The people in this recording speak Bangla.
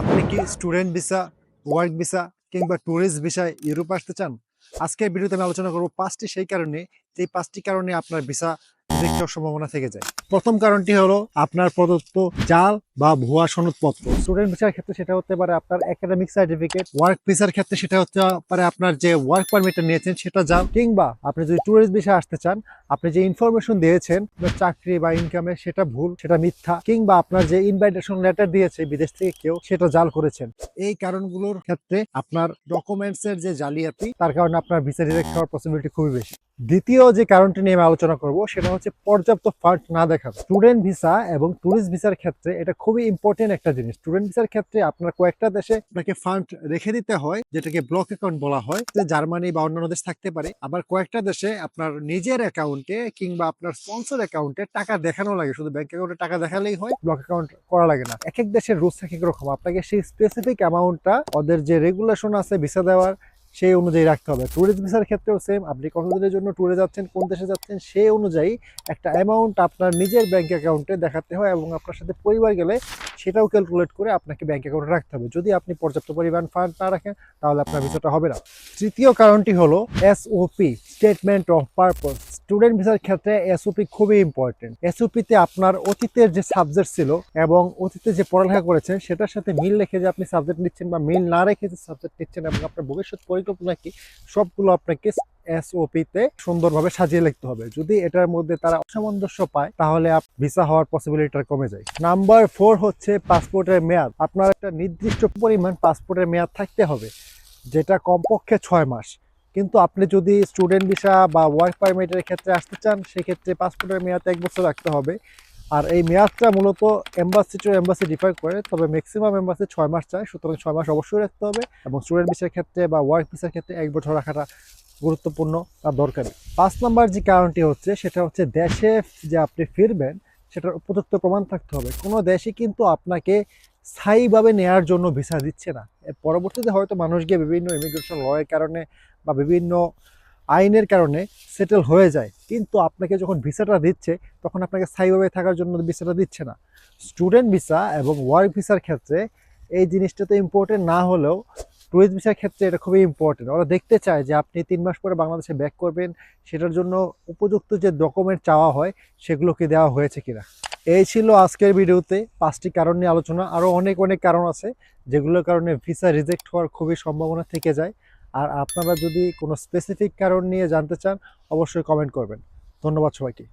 আপনি কি স্টুডেন্ট ভিসা ওয়ার্ক ভিসা কিংবা ট্যুরিস্ট ভিসায় ইউরোপ আসতে চান? আজকের ভিডিওতে আমি আলোচনা করব পাঁচটি সেই কারণে। যে পাঁচটি কারণে আপনার ভিসা রিজেক্ট সম্ভাবনা থেকে যায়। প্রথম কারণটি হলো আপনার প্রদত্ত জাল বা ভুয়া সনদপত্র। স্টুডেন্ট ভিসার ক্ষেত্রে সেটা হতে পারে আপনার একাডেমিক সার্টিফিকেট ওয়ার্ক ভিসার ক্ষেত্রে সেটা হতে পারে আপনার যে ওয়ার্ক পারমিটটা নিয়েছেন সেটা জাল, কিংবা আপনি যদি ট্যুরিস্ট ভিসা আসতে চান, আপনি যে ইনফরমেশন দিয়েছেন চাকরি বা ইনকামে সেটা ভুল, সেটা মিথ্যা, কিংবা আপনার যে ইনভাইটেশন লেটার দিয়েছে বিদেশ থেকে কেউ, সেটা জাল করেছেন। এই কারণগুলোর ক্ষেত্রে আপনার ডকুমেন্টস এর যে জালিয়াতি, তার কারণে আপনার ভিসা রিজেক্ট হওয়ার পসিবিলিটি খুবই বেশি। দ্বিতীয় যে কারণটি নিয়ে আমি আলোচনা করব, সেটা হচ্ছে পর্যাপ্ত ফান্ড না দেখানো স্টুডেন্ট ভিসা এবং ট্যুরিস্ট ভিসার ক্ষেত্রে এটা খুবই ইম্পর্টেন্ট একটা জিনিস। স্টুডেন্ট ভিসার ক্ষেত্রে আপনার কয়েকটা দেশে আপনাকে ফান্ড রেখে দিতে হয়, যেটাকে ব্লক অ্যাকাউন্ট বলা হয়, যে জার্মানি বা অন্যান্য দেশ থাকতে পারে। আবার কয়েকটা দেশে আপনার নিজের অ্যাকাউন্টে কিংবা আপনার স্পন্সর অ্যাকাউন্টে টাকা দেখানো লাগে। শুধু ব্যাংক অ্যাকাউন্টে টাকা দেখালেই হয় ব্লক অ্যাকাউন্ট করা লাগে না। এক এক দেশের রুলস এক এক রকম। আপনাকে সেই স্পেসিফিক অ্যামাউন্টটা ওদের যে রেগুলেশন আছে ভিসা দেওয়ার সেই অনুযায়ী রাখতে হবে। ট্যুরিস্ট ভিসার ক্ষেত্রেও সেম আপনি কতদিনের জন্য ট্যুরে যাচ্ছেন, কোন দেশে যাচ্ছেন, সেই অনুযায়ী একটা অ্যামাউন্ট আপনার নিজের ব্যাঙ্ক অ্যাকাউন্টে দেখাতে হয় এবং আপনার সাথে পরিবার গেলে সেটাও ক্যালকুলেট করে আপনাকে ব্যাঙ্ক অ্যাকাউন্টে রাখতে হবে। যদি আপনি পর্যাপ্ত পরিমাণ ফান্ড না রাখেন, তাহলে আপনার ভিসাটা হবে না। তৃতীয় কারণটি হলো SOP statement of purpose student ভিসার ক্ষেত্রে এসওপি খুবই ইম্পর্টেন্ট এসওপিতে আপনার অতীতের যে সাবজেক্ট ছিল এবং অতীতে যে পড়ালেখা করেছেন সেটার সাথে মিল রেখে যে আপনি সাবজেক্ট নিচ্ছেন বা মিল না রেখে যে সাবজেক্ট নিচ্ছেন এবং আপনার ভবিষ্যৎ পরিকল্পনা কি, সবগুলো আপনাকে এসওপিতে সুন্দরভাবে সাজিয়ে লিখতে হবে। যদি এটার মধ্যে তারা অসামঞ্জস্য পায়, তাহলে ভিসা হওয়ার পসিবিলিটিটা কমে যায়। নাম্বার ফোর হচ্ছে পাসপোর্টের মেয়াদ। আপনার একটা নির্দিষ্ট পরিমাণ পাসপোর্টের মেয়াদ থাকতে হবে, যেটা কমপক্ষে ছয় মাস। কিন্তু আপনি যদি স্টুডেন্ট ভিসা বা ওয়ার্ক পারমিটের ক্ষেত্রে আসতে চান, সেক্ষেত্রে পাসপোর্টের মেয়াদ এক বছর রাখতে হবে। আর এই মেয়াদটা মূলত এম্বাসি টু এম্বাসি ডিফার করে, তবে ম্যাক্সিমাম এম্বাসি ছয় মাস চায়। সুতরাং ছয় মাস অবশ্যই রাখতে হবে এবং স্টুডেন্ট ভিসার ক্ষেত্রে বা ওয়ার্ক ভিসার ক্ষেত্রে এক বছর রাখাটা গুরুত্বপূর্ণ বা দরকারি। পাঁচ নাম্বার যে কারণটি হচ্ছে, সেটা হচ্ছে দেশে যে আপনি ফিরবেন, সেটার উপযুক্ত প্রমাণ থাকতে হবে। কোনো দেশে কিন্তু আপনাকে স্থায়ীভাবে নেয়ার জন্য ভিসা দিচ্ছে না। এর পরবর্তীতে হয়তো মানুষ গিয়ে বিভিন্ন ইমিগ্রেশন লয়ের কারণে বা বিভিন্ন আইনের কারণে সেটেল হয়ে যায়। কিন্তু আপনাকে যখন ভিসাটা দিচ্ছে, তখন আপনাকে স্থায়ীভাবে থাকার জন্য ভিসাটা দিচ্ছে না। স্টুডেন্ট ভিসা এবং ওয়ার্ক ভিসার ক্ষেত্রে এই জিনিসটা তো ইম্পর্টেন্ট না হলেও টুরিস্ট ভিসার ক্ষেত্রে এটা খুবই ইম্পর্টেন্ট ওরা দেখতে চায় যে আপনি তিন মাস পরে বাংলাদেশে ব্যাক করবেন, সেটার জন্য উপযুক্ত যে ডকুমেন্ট চাওয়া হয় সেগুলোকে দেওয়া হয়েছে কিনা? এই ছিল আজকের ভিডিওতে পাঁচটি কারণ নিয়ে আলোচনা। আরও অনেক অনেক কারণ আছে, যেগুলোর কারণে ভিসা রিজেক্ট হওয়ার খুবই সম্ভাবনা থেকে যায়। আর আপনারা যদি কোনো স্পেসিফিক কারণ নিয়ে জানতে চান অবশ্যই কমেন্ট করবেন। ধন্যবাদ সবাইকে।